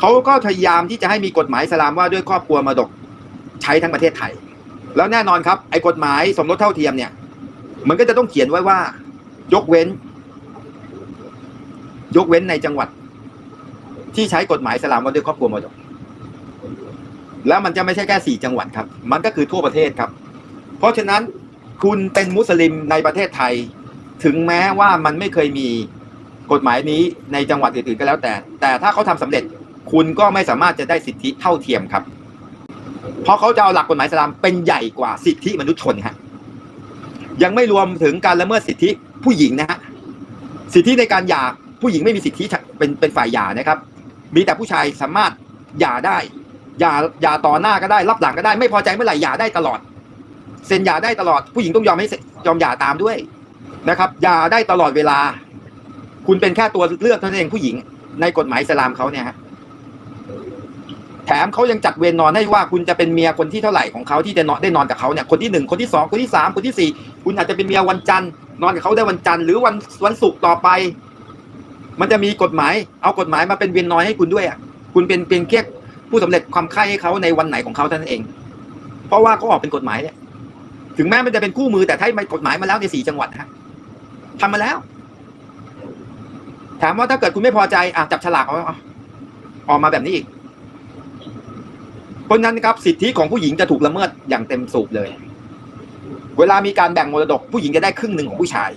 เขาก็พยายามที่จะให้มีกฎหมายสลามว่าด้วยครอบครัวมรดกใช้ทั้งประเทศไทย แล้วแน่นอนครับไอ้กฎหมายสมรสเท่าเทียมเนี่ย มันก็จะต้องเขียนไว้ว่า ยกเว้น ยกเว้นในจังหวัด ที่ใช้กฎหมายสลามว่าด้วยครอบครัวมรดก แล้วมันจะไม่ใช่แค่สี่จังหวัดครับ มันก็คือทั่วประเทศครับ เพราะฉะนั้นคุณเป็นมุสลิมในประเทศไทย ถึงแม้ว่ามันไม่เคยมีกฎหมายนี้ในจังหวัดอื่นๆก็แล้วแต่ แต่ถ้าเขาทำสำเร็จ คุณก็ไม่สามารถจะได้สิทธิเท่าเทียมครับ เพราะเขาจะเอาหลักกฎหมายอิสลามเป็นใหญ่กว่าสิทธิมนุษยชนฮะยังไม่รวมถึงการละเมิดสิทธิผู้หญิงนะฮะสิทธิในการหย่าผู้หญิงไม่มีสิทธิเป็นเป็นฝ่ายหย่านะครับ มีแต่ผู้ชายสามารถหย่าได้หย่าหย่าต่อหน้าก็ได้ รับหลังก็ได้ ไม่พอใจเมื่อไหร่หย่าได้ตลอดเซ็นหย่าได้ตลอดผู้หญิงต้องยอมให้ยอมหย่าตามด้วยนะครับหย่าได้ตลอดเวลา คุณเป็นแค่ตัวเลือกเท่านั้นเองผู้หญิงในกฎหมายสลามเขาเนี่ยฮะ ถมเขายังจัดเวรนอนให้ว่าคุณจะเป็นเมียคนที่เท่าไหร่ของเขาที่จะนอนได้นอนกับเขาเนี่ยคนที่หนึ่งคนที่สองคนที่สามคนที่สี่คุณอาจจะเป็นเมียวันจันทร์นอนกับเขาได้วันจันทร์หรือวันวันศุกร์ต่อไป มันจะมีกฎหมายเอากฎหมายมาเป็นเวรนอนให้คุณด้วยอะคุณเป็นเป็นเพียงผู้สำเร็จความใคร่ให้เขาในวันไหนของเขาเท่านั้นเอง เพราะว่าเขาออกเป็นกฎหมายเนี่ยถึงแม้มันจะเป็นคู่มือแต่ถ้ามันกฎหมายมาแล้วในสี่จังหวัดฮะทำมาแล้ว ถามว่าถ้าเกิดคุณไม่พอใจอะจับฉลากเอาออกมาแบบนี้อีก เพราะนั้นนะครับสิทธิของผู้หญิงจะถูกละเมิดอย่างเต็มสูบเลย เวลามีการแบ่งมรดก ผู้หญิงจะได้ครึ่งหนึ่งของผู้ชาย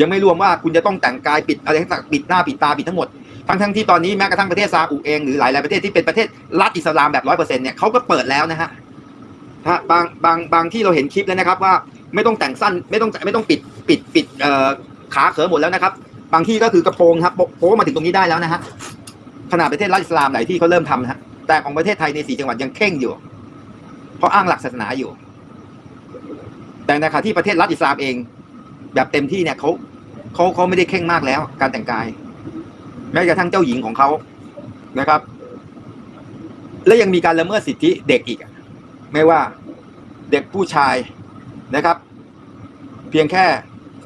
ยังไม่รวมว่าคุณจะต้องแต่งกายปิดอะไรทั้งปิดหน้าปิดตาปิดทั้งหมดทั้งทั้งที่ตอนนี้แม้กระทั่งประเทศซาอุเองหรือหลายหลายประเทศที่เป็นประเทศรัฐอิสลามแบบร้อยเปอร์เซ็นเนี่ยเขาก็เปิดแล้วนะฮะฮะบางบางบางที่เราเห็นคลิปแล้วนะครับ ว่าไม่ต้องแต่งสั้นไม่ต้องไม่ต้องปิดปิดปิดเอ่อขาเขอหมดแล้วนะครับ บางที่ก็คือกระโปรงครับโปโป๊มาถึงตรงนี้ได้แล้วนะฮะ ขนาดประเทศรัฐอิสลามหลายที่เขาเริ่มทำนะแต่ของประเทศไทยในสี่จังหวัดยังเข่งอยู่ เพราะอ้างหลักศาสนาอยู่ แต่ในขณะที่ประเทศรัฐอิสลามเอง แบบเต็มที่เนี่ยเขาเขาเขาไม่ได้เข่งมากแล้ว การแต่งกาย แม้กระทั่งเจ้าหญิงของเขานะครับ และยังมีการละเมิดสิทธิเด็กอีก ไม่ว่าเด็กผู้ชายนะครับ เพียงแค่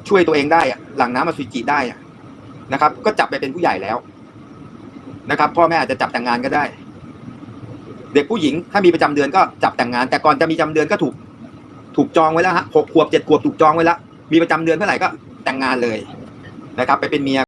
ช่วยตัวเองได้หลังน้ำมาสุจิได้นะครับ ก็จับไปเป็นผู้ใหญ่แล้ว นะครับ พ่อแม่อาจจะจับแต่งงานก็ได้ เด็กผู้หญิงถ้ามีประจำเดือนก็จับแต่งงาน แต่ก่อนจะมีประจำเดือนก็ถูกถูกจองไว้แล้วฮะหกขวบเจ็ดขวบถูกจองไว้แล้วมีประจำเดือนเมื่อไหร่ก็แต่งงานเลยนะครับ ไปเป็นเมีย